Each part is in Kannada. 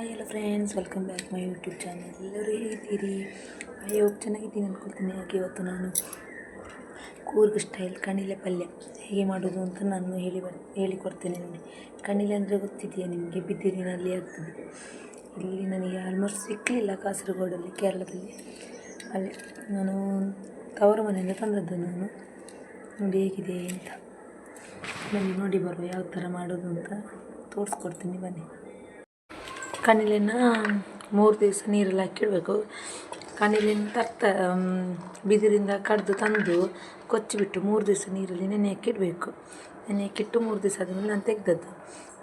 ಹಾಯ್ ಎಲ್ಲ friends welcome back my YouTube channel ಎಲ್ಲರೂ ಹೇಗಿದ್ದೀರಿ? ಹೋಪ್ ಚೆನ್ನಾಗಿದ್ದೀನಿ ಅಂದ್ಕೊಳ್ತೀನಿ ಹಾಗೆ ಇವತ್ತು ನಾನು ಕೂರ್ಗ್ ಸ್ಟೈಲ್ ಕಣಿಲೆ ಪಲ್ಯ ಹೇಗೆ ಮಾಡೋದು ಅಂತ ನಾನು ಹೇಳಿ ಬರ್, ಹೇಳಿಕೊಡ್ತೇನೆ ನಿಮಗೆ. ಕಣಿಲೆ ಅಂದರೆ ಗೊತ್ತಿದೆಯಾ ನಿಮಗೆ? ಬಿದ್ದಿರಿನಲ್ಲಿ ಆಗ್ತದೆ. ಇಲ್ಲಿ ನನಗೆ ಆಲ್ಮೋಸ್ಟ್ ಸಿಕ್ಕಲಿಲ್ಲ ಕಾಸರಗೋಡಲ್ಲಿ, ಕೇರಳದಲ್ಲಿ. ಅಲ್ಲಿ ನಾನು ತವರು ಮನೆಯಿಂದ ತಂದದ್ದು ನಾನು. ನೋಡಿ ಹೇಗಿದೆ ಅಂತ. ನನಗೆ ನೋಡಿ ಬರುವ ಯಾವ ಥರ ಮಾಡೋದು ಅಂತ ತೋರಿಸ್ಕೊಡ್ತೀನಿ. ಬನ್ನಿ. ಕಣಿಲೆನ ಮೂರು ದಿವಸ ನೀರಲ್ಲಿ ಹಾಕಿಡಬೇಕು. ಕಣಿಲೆನ ತರ್ತ ಬಿದಿರಿಂದ ಕಡ್ದು ತಂದು ಕೊಚ್ಚಿಬಿಟ್ಟು ಮೂರು ದಿವಸ ನೀರಲ್ಲಿ ನೆನೆ ಹಾಕಿಡಬೇಕು. ನೆನೆ ಹಾಕಿಟ್ಟು ಮೂರು ದಿವಸ ಆದಮೇಲೆ ನಾನು ತೆಗೆದದ್ದು.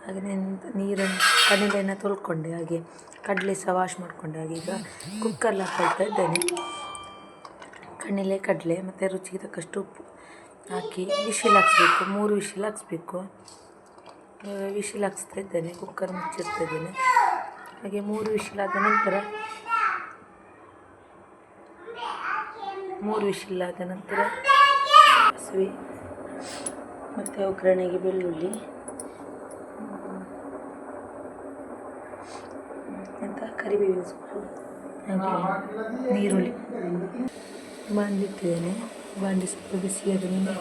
ಹಾಗೆ ನೆನೆ, ನೀರನ್ನು ಕಣಿಲೆನ ತೊಳ್ಕೊಂಡೆ, ಹಾಗೆ ಕಡಲೆ ಸಹ ವಾಶ್ ಮಾಡಿಕೊಂಡೆ, ಹಾಗೆ ಈಗ ಕುಕ್ಕರ್ಲಿ ಹಾಕೊಳ್ತಾ ಇದ್ದೇನೆ. ಕಣಿಲೆ ಕಡಲೆ, ಮತ್ತು ರುಚಿಗೆ ತಕ್ಕಷ್ಟು ಉಪ್ಪು ಹಾಕಿ ವಿಶಿಲ್ ಹಾಕ್ಸ್ಬೇಕು, ಮೂರು ವಿಶಿಲ್ ಹಾಕ್ಸ್ಬೇಕು. ವಿಶಿಲ್ ಹಾಕ್ಸ್ತಾ ಇದ್ದೇನೆ ಕುಕ್ಕರ್ ಮುಚ್ಚಿರ್ತಾ ಇದ್ದೇನೆ. ಹಾಗೆ ಮೂರು ವಿಶಿಲ್ ಆದ ನಂತರ ಮೂರು ವಿಶಿಲ್ ಆದ ನಂತರ ಸಾಸಿವೆ ಮತ್ತು ಒಗ್ಗರಣೆಗೆ ಬೆಳ್ಳುಳ್ಳಿ. ಅಂತ ಕರಿಬೇವಿನ ಸೊಪ್ಪು, ಹಾಗೆ ನೀರುಳ್ಳಿ ಬಾಂಡಿಟ್ಟಿದ್ದೇನೆ ಬಾಂಡಿ ಸ್ವಲ್ಪ ಬಿಸಿಯಾದ ಮೇಲೆ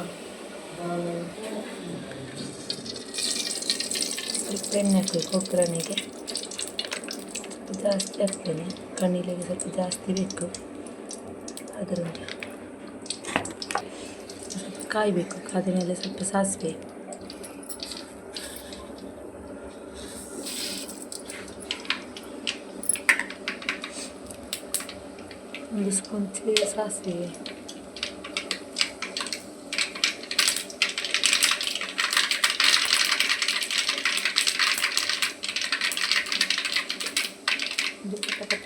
ಸ್ವಲ್ಪ ಎಣ್ಣೆ ಹಾಕಬೇಕು ಒಗ್ಗರಣೆಗೆ ಜಾಸ್ತಿ ಹಾಕ್ತೇನೆ ಕಣ್ಣಿಲೆಗೆ ಸ್ವಲ್ಪ ಜಾಸ್ತಿ ಬೇಕು. ಅದರಿಂದ ಸ್ವಲ್ಪ ಕಾಯಬೇಕು. ಕಾದ ಮೇಲೆ ಸ್ವಲ್ಪ ಸಾಸಿವೆ. ಒಂದು ಸ್ಪೂನ್ ಸಾಸಿವೆ. ಇದು ಪಟ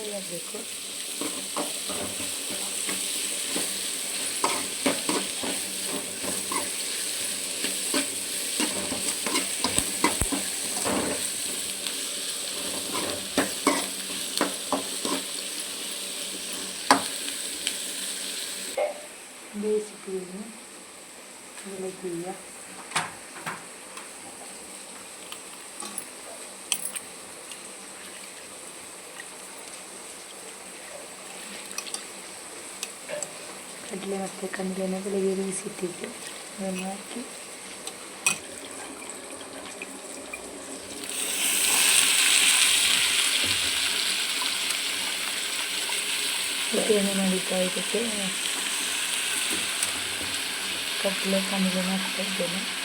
ತುಂಬ ಫ್ರೈ ಆಗಬೇಕು ಬೇಯಿಸಿಟ್ಟಿದ್ದೀನಿ ಬೆಳಗ್ಗೆಯ ಕಡಲೆ ಮತ್ತು ಕಡಲೆನ ಬೆಳಗ್ಗೆ ಬೇಯಿಸಿಟ್ಟಿದ್ದೆ. ಅದನ್ನು ಹಾಕಿ. ಒಗ್ಗರಣೆ ಮಾಡಿದ್ದ ಇದಕ್ಕೆ. ಕಡಲೆ ಕಡಲೆ ಹಾಕ್ತಾ ಇದ್ದೇನೆ.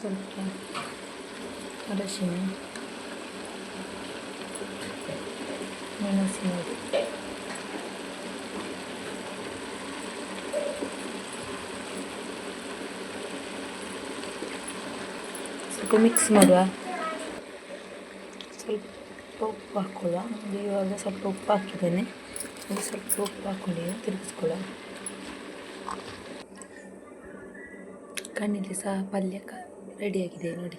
ಸ್ವಲ್ಪ ಅರಶಿನ, ಮೆಣಸಿನ. ಸ್ವಲ್ಪ ಮಿಕ್ಸ್ ಮಾಡುವ. ಸ್ವಲ್ಪ ಉಪ್ಪು ಹಾಕ್ಕೊಳ್ಳ ಒಂದು ಇವಾಗ ಸ್ವಲ್ಪ ಉಪ್ಪು ಹಾಕಿದ್ದೇನೆ. ಅದು ಸ್ವಲ್ಪ ಉಪ್ಪು ಹಾಕ್ಕೊಂಡು ತಿರುಗಿಸ್ಕೊಳ್ಳ ಕಣ್ಣಿಗೆ ಸಹ ಪಲ್ಯ ಕ ರೆಡಿಯಾಗಿದೆ ನೋಡಿ.